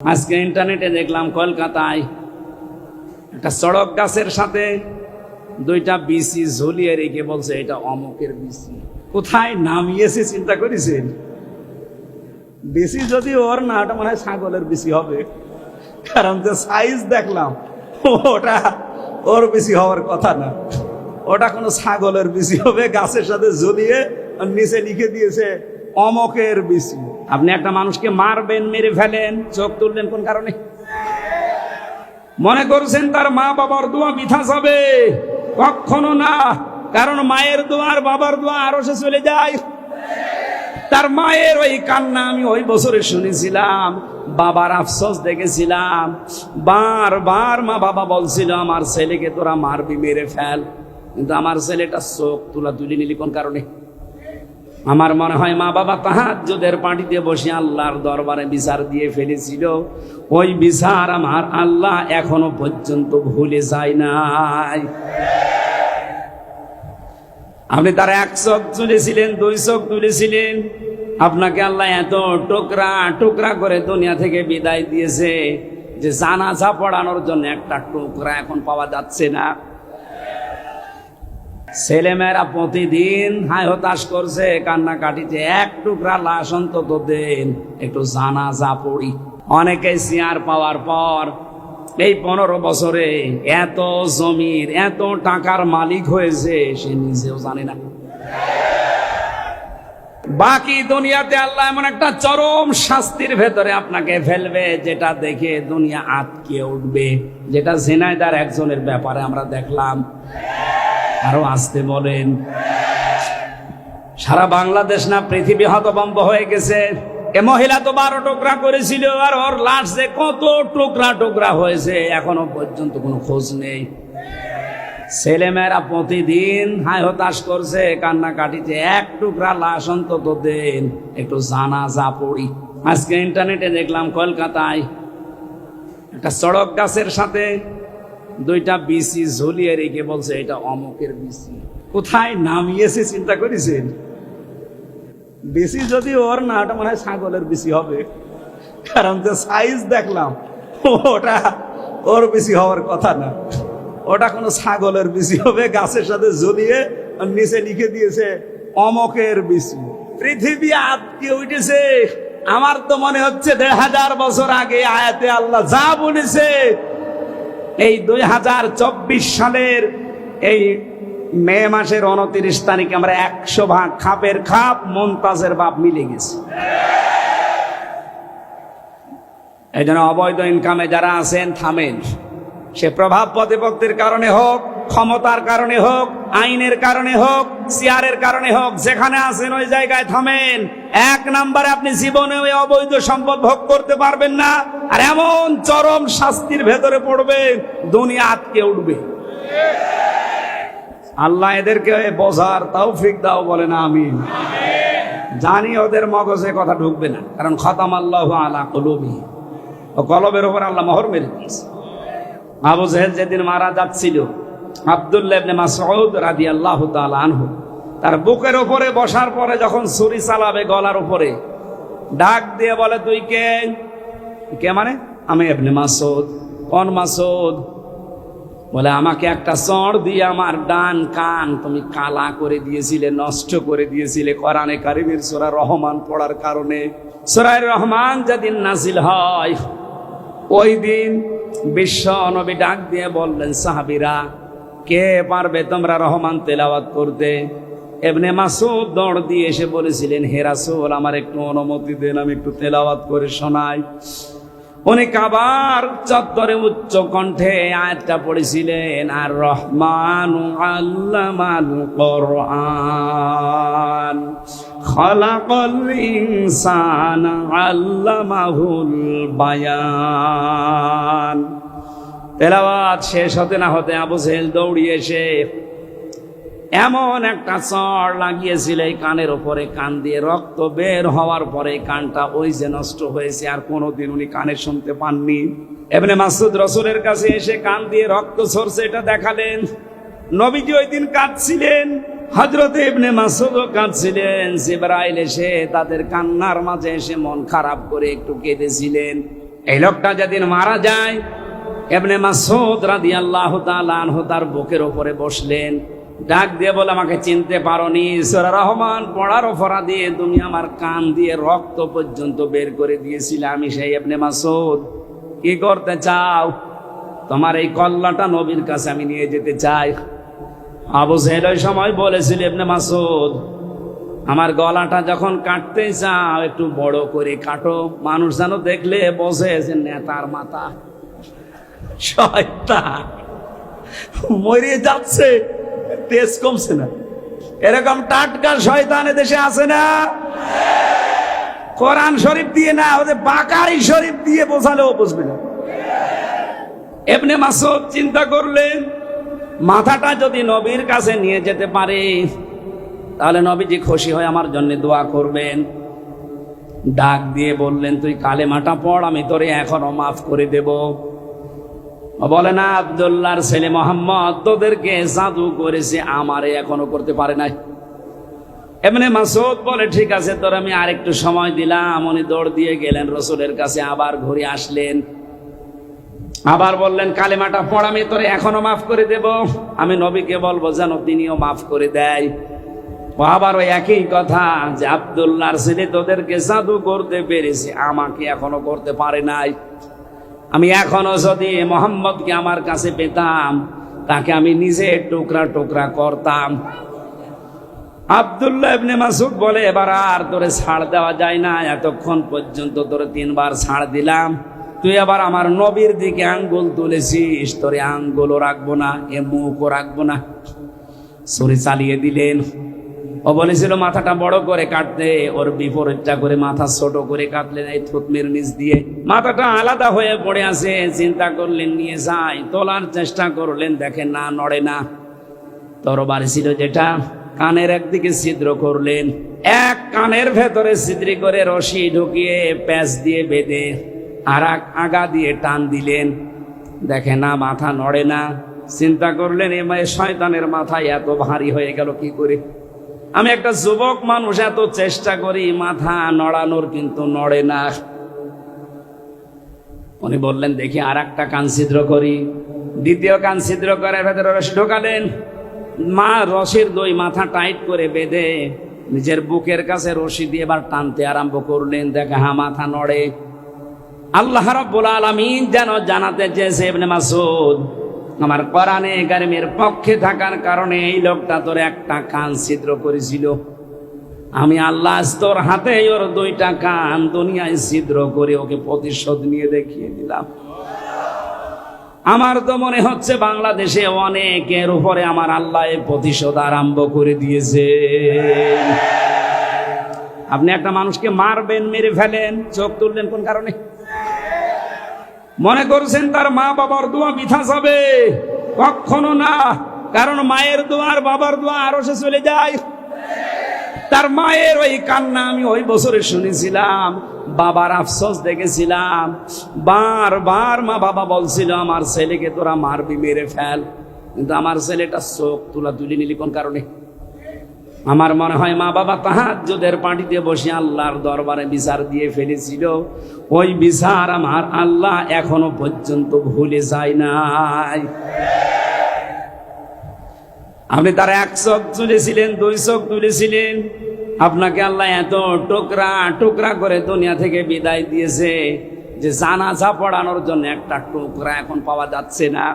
আজকে ইন্টারনেটে দেখলাম কলকাতায় একটা সড়ক গাছের সাথে দুইটা বিসি ঝুলিয়ে রেখে বলছে, এটা অমুকের বিসি কোথায় নামিয়েছে চিন্তা করেছেন? বিসি যদি ওর না, ওটা মনে হয় ছাগলের বিসি হবে। কারণ যে সাইজ দেখলাম, ওটা ওর বেশি হওয়ার কথা না। ওটা কোনো ছাগলের বেশি হবে, গাছের সাথে ঝুলিয়ে নিচে লিখে দিয়েছে, অমকের বেশি আপনি একটা মানুষকে মারবেন, মেরে ফেলেন, চোখ তুললেন কোন কারণে? মনে করছেন তার মা বাবার দোয়া বিথা যাবে? কখনো না, কারণ মায়ের দোয়া আর বাবার দোয়া আরও সে চলে যায়। তার মায়ের ওই কান্না আমি ওই বছরে শুনেছিলাম, বাবার আফসোস দেখেছিলাম। বার বার মা বাবা বলছিল, আমার ছেলেকে তোরা মারবি, মেরে ফেল। কিন্তু আমার ছেলেটা চোখ তুলা তুলি নিলি কোন কারণে? আমার মনে হয় মা বাবা তাহাজ্জুদের পাটিতে বসে আল্লাহর দরবারে বিচার দিয়ে ফেলেছিল। ওই বিচার আমার আল্লাহ এখনও পর্যন্ত ভুলে যায় নাই। আপনি তার এক চোখ তুলেছিলেন, দুই চোখ তুলেছিলেন। আপনাকে আল্লাহ এত টুকরা টুকরা করে দুনিয়া থেকে বিদায় দিয়েছে যে জানাজা পড়ানোর জন্য একটা টুকরা এখন পাওয়া যাচ্ছে না। ছেলেমেয়েরা প্রতিদিন হায় হতাশ করছে, কান্নাকাটিতে এক টুকরা লাশ অন্তত দেন একটু জানাজা পড়ি। অনেকে চেয়ার পাওয়ার পর এই পনেরো বছরে এত জমির, এত টাকার মালিক হয়েছে, সে নিজেও জানে না। বাকি দুনিয়াতে আল্লাহ এমন একটা চরম শাস্তির ভেতরে আপনাকে ফেলবে, যেটা দেখে দুনিয়া আটকে উঠবে। যেটা ঝিনাইদার একজনের ব্যাপারে আমরা দেখলাম। আরও আসতে বলেন। সারা বাংলাদেশ না, পৃথিবী হতবম্ব হয়ে গেছে। এ মহিলা তো বারো টুকরা করেছিল, আর ওর লাশ যে কত টুকরা টুকরা হয়েছে, এখনও পর্যন্ত কোনো খোঁজ নেই। ছেলেমেয়েরা প্রতিদিন হায় হতাশ করছে, কান্নাকাটিতে এক টুকরা লাশ অন্তত দেন। একটু জানাজা পড়ি। আজকে ইন্টারনেটে দেখলাম কলকাতায় একটা সড়ক গাছের সাথে দুইটা বিসি ঝুলিয়ে রেখে বলছে, এটা অমুকের বিসি কোথায় নামিয়েছে চিন্তা করেছেন? বেশি যদি ওর না ওটা মনে হয় ছাগলের বেশি হবে। কারণ যে সাইজ দেখলাম, ওটা ওর বেশি হওয়ার কথা না। ওটা কোনো ছাগলের বেশি হবে, গাছের সাথে ঝুলিয়ে নিচে লিখে দিয়েছে, অমকের বেশি পৃথিবী আটকে উঠেছে। আমার তো মনে হচ্ছে দেড় হাজার বছর আগে আয়াতে আল্লাহ যা বলেছে এই দুই হাজার চব্বিশ সালের এই মে মাসের উনত্রিশ তারিখে আমরা একশো ভাগ খাপের খাপ মন্তাজের বাপ মিলে গেছে। এই জন্য অবৈধ ইনকামে যারা আছেন, থামেন। সে প্রভাব প্রতিপত্তির কারণে হোক, ক্ষমতার কারণে হোক, আইনের কারণে হোক, চেয়ারের কারণে হোক, যেখানে আছেন ওই জায়গায় থামেন। এক নম্বরে আপনি জীবনে ওই অবৈধ সম্পদ ভোগ করতে পারবেন না। আর এমন চরম শাস্তির ভেতরে পড়বে, দুনিয়া আটকে উঠবে। আল্লাহ এদেরকে বোঝার তৌফিক দাও বলে না আমি জানি ওদের মগজে কথা ঢুকবে না, কারণ খতাম আল্লাহ আলা কলবি ও কলবের ওপর আল্লাহ মোহর মেরে দিয়েছে। আবু জাহেল যেদিন মারা যাচ্ছিল, আবদুল্লাহ ইবনে মাসউদ রাদিয়াল্লাহু তাআলা আনহু, তার বুকের উপরে বসার পরে যখন ছুরি চালাবে গলার উপরে, ডাক দিয়ে বলে, তুই কে? কে মানে? আমি ইবনে মাসুদ কোন মাসউদ? বলে, আমাকে একটা চড় দিয়ে আমার ডান কান তুমি কালা করে দিয়েছিলে, নষ্ট করে দিয়েছিলে কোরআনে কারিমের সোরা রহমান পড়ার কারণে। সূরা রহমান যেদিন নাজিল হয়, ওই দিন বিশ্ব নবী ডাক দিয়ে বললেন, সাহাবিরা, কে পারবে তোমরা রহমান তেলাওয়াত করতে? এমনি মাসুদ দৌড় দিয়ে এসে বলেছিলেন হেরাসুল আমার একটু অনুমতি দেন, আমি একটু তেলাওয়াত করে শোনাই। উনি কাবার চত্বরে উচ্চ কণ্ঠে আয়াতটা পড়েছিলেন, আর রহমান আল্লামাল কোরআন। খলাকল ইনসান আল্লামাহুল বায়ান। তেলাওয়াত শেষ হতে না হতে আবু জেহেল দৌড়িয়ে এসে এমন একটা চড় লাগিয়েছিল এই কানের ওপরে কান দিয়ে রক্ত বের হওয়ার পরে কানটা ওই যে নষ্ট হয়েছে, আর কোনোদিন উনি কানে শুনতে পাননি। এমনি মাসুদ রসুলের কাছে এসে কান দিয়ে রক্ত সরছে এটা দেখালেন। নবীজি ওই দিন কাঁদছিলেন হজরত ইবনে মাসুদও কাঁদছিলেন, জিবরাইল এসে তাদের কান্নার মাঝে এসে মন খারাপ করে একটু কেঁদেছিলেন। এই লোকটা যেদিন মারা যায় এমনি মাসুদ রাদি আল্লাহ আনহু তার বুকের ওপরে বসলেন। ডাক দিয়ে বলে, আমাকে চিনতে পারোনি। ঈশ্বর রহমান পড়ার অপরা দিয়ে তুমি আমার কান দিয়ে রক্ত পর্যন্ত বের করে দিয়েছিলে। আমি সেই এমনি মাসুদ কি করতে চাও? তোমার এই কল্লাটা নবীর কাছে আমি নিয়ে যেতে চাই। আবু সাহেদ ওই সময় বলেছিল এমনি মাসুদ আমার গলাটা যখন কাটতে চাও, একটু বড় করে কাটো। মানুষ যেন দেখলে বসে যে নেতার মাথা। শয়তান, মরে যাচ্ছে। তেজ কমছে না। এরকম টাটকা শয়তান দেশে আছে না? কোরআন শরীফ দিয়ে না, ওদের বাকারি শরীফ দিয়ে বোঝালেও বুঝবে না। এমনি মাসুদ চিন্তা করলেন, মাথাটা যদি নবীর কাছে নিয়ে যেতে পারে, তাহলে নবীজি খুশি হয়ে আমার জন্য দোয়া করবেন। ডাক দিয়ে বললেন, তুই কালেমাটা পড়, আমি তোরে এখনও মাফ করে দেব। বলে, না আবদুল্লাহর ছেলে মোহাম্মদ, তোদেরকে জাদু করেছে, আমারে এখনও করতে পারে নাই। এমনি মাসুদ বলে, ঠিক আছে, তোর আমি আরেকটু সময় দিলাম। উনি দৌড় দিয়ে গেলেন, রসুলের কাছে আবার ঘুরে আসলেন। আবার বললেন, কালেমাটা পড়, আমি তোরে এখনও মাফ করে দেব। আমি নবীকে বলব, যেন তিনিও মাফ করে দেয়। আবার ওই একই কথা, যে, আবদুল্লাহর ছেলে তোদেরকে জাদু করতে পেরেছে, আমাকে এখনও করতে পারে নাই। আমি এখনও যদি মোহাম্মদকে আমার কাছে পেতাম, তাকে আমি নিজে টুকরা টুকরা করতাম। আবদুল্লাহ ইবনে মাসুদ বলে, এবার আর তোরে ছাড় দেওয়া যায় না, এতক্ষণ পর্যন্ত তোরে তিনবার ছাড় দিলাম। তুই আবার আমার নবীর দিকে আঙ্গুল তুলেছিস, তোরে আঙ্গুলও রাখব না, এ মুখও রাখব না। সরে চালিয়ে দিলেন। ও বলেছিল মাথাটা বড় করে কাটতে, ওর বিপরীতটা করে মাথা ছোট করে কাটলেন এই থুতমের নিচ দিয়ে। মাথাটা আলাদা হয়ে পড়ে আছে, চিন্তা করলেন, নিয়ে যাই, তোলার চেষ্টা করলেন দেখেন না, নড়ে না। তরবারি ছিল যেটা, কানের একদিকে ছিদ্র করলেন, এক কানের ভেতরে ছিদ্রি করে রশি ঢুকিয়ে প্যাচ দিয়ে বেঁধে আর এক আগা দিয়ে টান দিলেন। দেখে না, মাথা নড়ে না। চিন্তা করলেন, এ শয়তানের মাথায় এত ভারী হয়ে গেল কি করে? আমি একটা যুবক মানুষ, এত চেষ্টা করি, মাথা নড়ানোর কিন্তু নড়ে না। উনি বললেন, দেখি আর একটা কান ছিদ্র করি। দ্বিতীয় কান ছিদ্র করে ভেতরে রশি ঢোকালেন। মা রশির দই মাথা টাইট করে বেঁধে নিজের বুকের কাছে রশি দিয়ে এবার টানতে আরম্ভ করলেন। দেখে, হা, মাথা নড়ে। আল্লাহ রাব্বুল আলামিন যেন জানাতে চেয়েছে ইবনে মাসুদ আমার কোরআনে কারিমের পক্ষে থাকার কারণে এই লোকটা তোর একটা কান ছিদ্র করেছিল। আমি আল্লাহ তোর হাতে ওর দুইটা কান দুনিয়ায় ছিদ্র করে ওকে প্রতিশোধ নিয়ে দেখিয়ে দিলাম। আমার তো মনে হচ্ছে বাংলাদেশে অনেকের উপরে আমার আল্লাহ প্রতিশোধ আরম্ভ করে দিয়েছে। আপনি একটা মানুষকে মারবেন, মেরে ফেলেন, চোখ তুললেন কোন কারণে? মনে করছেন তার মা বাবার দোয়া মিথা যাবে? কখনো না, কারণ মায়ের দোয়া আর বাবার দোয়া আরও সে চলে যায়। তার মায়ের ওই কান্না আমি ওই বছরে শুনেছিলাম, বাবার আফসোস দেখেছিলাম। বার বার মা বাবা বলছিল, আমার ছেলেকে তোরা মারবি, মেরে ফেল। কিন্তু আমার ছেলেটা চোখ তুলা তুলি নিলি কোন কারণে? আমার মনে হয় মা বাবা তাহাজ্জুদের পাটিতে বসে আল্লাহর দরবারে বিচার দিয়ে ফেলেছিল। ওই বিচার আমার আল্লাহ এখনও পর্যন্ত ভুলে যায় নাই। আপনি তার এক চোখ তুলেছিলেন, দুই চোখ তুলেছিলেন। আপনাকে আল্লাহ এত টুকরা টুকরা করে দুনিয়া থেকে বিদায় দিয়েছে যে জানাজা পড়ানোর জন্য একটা টুকরা এখন পাওয়া যাচ্ছে না।